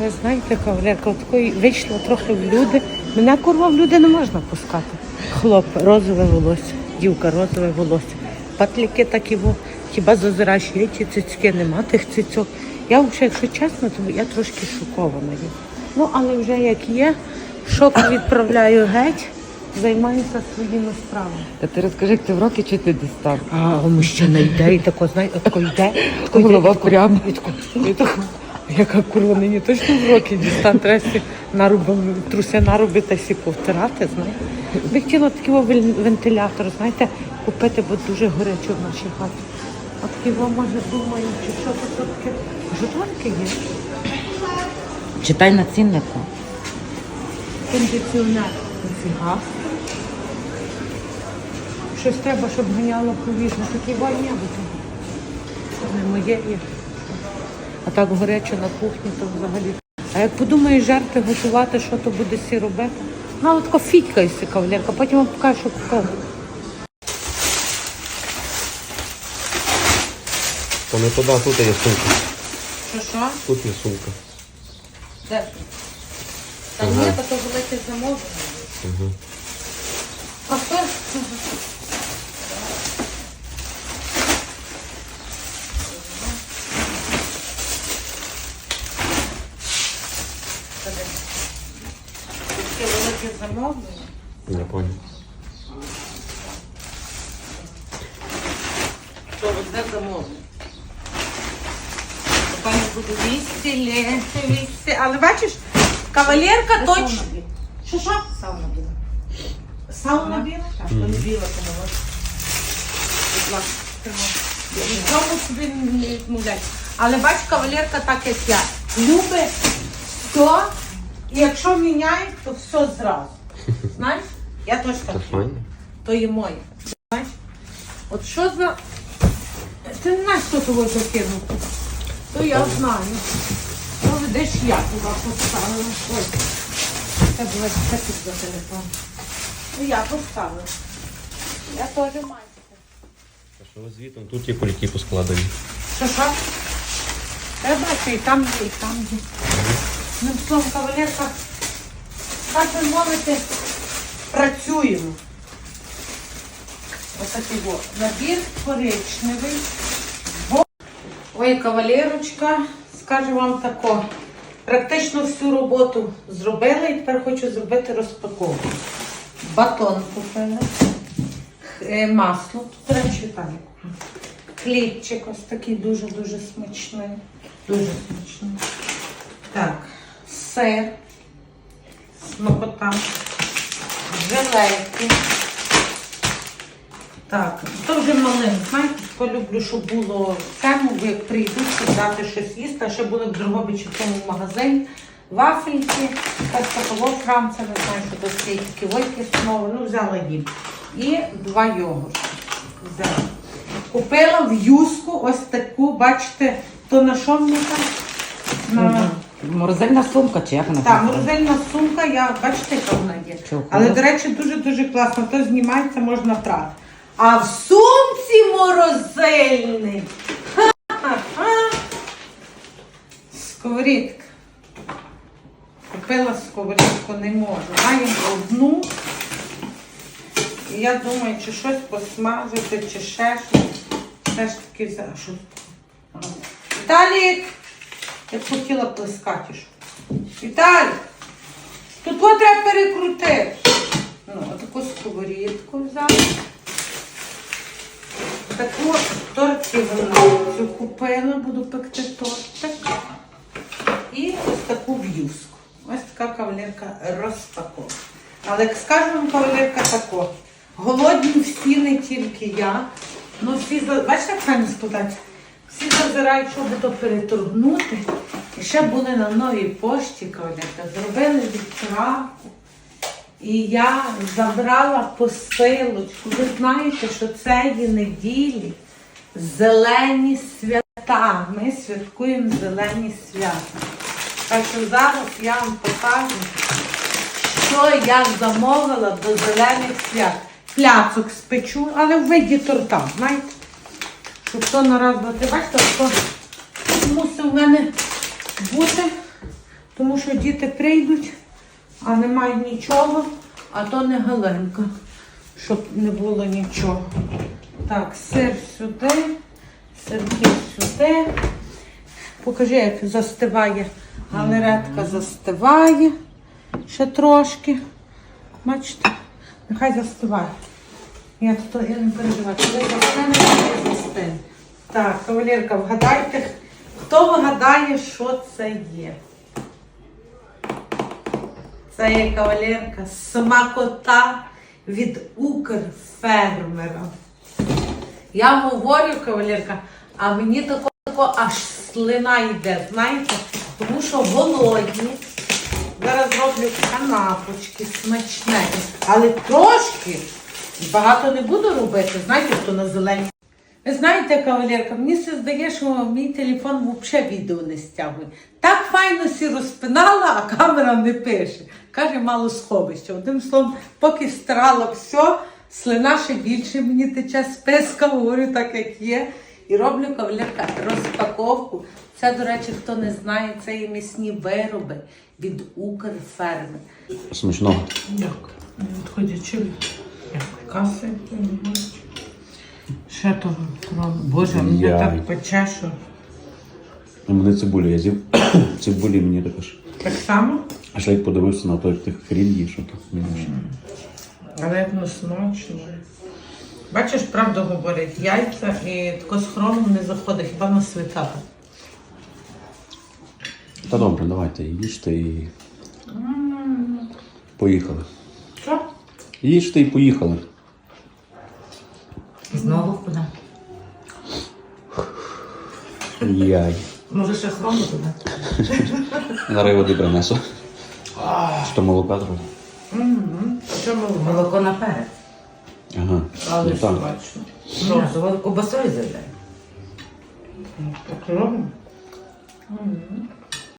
Ви знаєте, кавалерка, такої вийшла трохи в люди. Мене курва в люди не можна пускати. Хлоп, розове волосся, дівка, розове волосся. Патліки такі во, хіба зазираєш, є ті цицьки, нема тих цицьок. Я взагалі, якщо чесно, то я трошки шокована є. Ну, але вже як є, шок відправляю геть, займаюся своїми справами. Та ти розкажи, як ти в роки чи ти дістав? А мужчина йде і тако, знає, отако йде, тако йде, Голова тако, прямо. Яка курва нині точно в роки дістан, треба наруби, труся наруби та сі повтирати, знаєте. Би хотіла такий вентилятор, знаєте, купити, бо дуже горячо в нашій хаті. А такий во, може, думаю, чи що то таке. Житонки є, Читай на ціннику. кондиціонер. Нафіга. Щось треба, щоб ганяло повітря. Такі войня буде. Це не моє. А так горячо на кухні, то взагалі. А як подумаєш жарти готувати, що то буде сі робити? Ну, але тако фітькаюся, кавалерка, потім вам покажу, що купила. То не туди, тут є сумка. Що що? Тут є сумка. Де? Та ні, та то велике замовлення. А то? Таке замовлення. Я понял. Що одне замовлення. Пані буду вісти, ленти, вісти. Але бачиш, кавалерка точно. Що що? Сауна була. Сауна біла? Так, то не біла, тому ось. Будь ласка. Нічому собі не відмовляйся. Але бач, кавалерка так, як я. Любить все, і якщо міняють, то все зразу. Знаєш? Я теж. Це файно. То є моє. Знаєш? От що за. Ти не знаєш, хто того закинув. То я знаю. То видиш, я туди поставила. Ой. Це була капець за телефон. Ну я поставила. Я теж маю. А що ви звітом? Тут є кульки поскладені. Що що? Я бачу, і там є, і там є. Ну, словом, кавалерка, так би мовити, працюємо. Отакий вот. Набір коричневий. Ой, кавалерочка, скажу вам тако. Практично всю роботу зробила і тепер хочу зробити розпаковку. Батон купила, е, масло, тут речі купила. Хлібчик ось такий дуже-дуже смачний. Дуже смачний. Так, сир, смакота, желейки. Так, то вже малим. Знаєте, тако люблю, щоб було тему, як прийдуть, щоб щось їсти, а ще були в Дрогобичі в тому магазині. Вафельки, так такого франця, не знаю, що то всі такі войки знову. Ну, взяла їм. І два йогурти. Взяла. Купила в юску ось таку, бачите, то на що мені там? На... Морозильна сумка чи як вона? Так, називається? морозильна сумка, я бачите, яка вона є. Чого? Але, до речі, дуже-дуже класно. То знімається, можна прати. А в сумці морозильний. Ха-ха-ха. Сковорідка. Купила сковорідку, не можу. Маємо одну. І я думаю, чи щось посмажити, чи ще щось. Все ж таки. Що? Віталік! Я б хотіла плескати. що. Віталік! Тут треба перекрутити. Ну, отаку сковорідку взяла. Таку тортівницю купила, буду пекти тортик. І ось таку в'юзку. Ось така кавалерка розпаковка. Але як скажу вам кавалерка тако. Голодні всі, не тільки я. Ну всі бачите, як самі складаються? Всі зазирають, щоб то переторгнути. І ще були на новій пошті, кавалерка. Зробили відправку. І я забрала посилочку. Ви знаєте, що цієї неділі зелені свята. Ми святкуємо зелені свята. Так що зараз я вам покажу, що я замовила до зелених свят. Пляцок спечу, але в виді торта, знаєте? Щоб то на раз, два, три, бачите, то мусив в мене бути. тому що діти прийдуть, а немає нічого, а то не галинка, щоб не було нічого. Так, сир сюди, сирки сюди. Покажи, як застиває. Галеретка застиває ще трошки. Бачите? Нехай застиває. Я тут не переживаю. Застане, то застане. Так, кавалерка, вгадайте, хто вгадає, що це є? Це є кавалерка смакота від Укрфермера. Я говорю, кавалерка, а мені тако аж слина йде, знаєте, тому що голодні. Зараз роблю канапочки смачненькі, але трошки багато не буду робити, знаєте, хто на зелені. Ви знаєте, кавалерка, мені все здає, що мій телефон взагалі відео не стягує. Так файно сі розпинала, а камера не пише. Каже, мало сховища. Одним словом, поки старала все, слина ще більше мені тече списка, говорю так, як є. І роблю кавалерка розпаковку. Це, до речі, хто не знає, це є м'ясні вироби від Укрферми. Смачного. Як? Відходячи каси. Ще кров. Боже, мені Яй. так пече, що У мене цибулю я з'їв. Цибулі мені також. так само, А ще як подивився на той тих хрін їв, що то мені але як ну смачно. Бачиш, правду говорить, яйця і тако з хромом не заходить, хіба на світата. Та добре, давайте їжте і. Поїхали. Їжте і поїхали. Знову куди? Яй. Може ще хрому туди? Зараз води принесу. Що молока трохи. Що ми? Молоко наперед. Ага. Але Ну, ж так. смачно. Ну, воно кобасою зайде. Так робимо?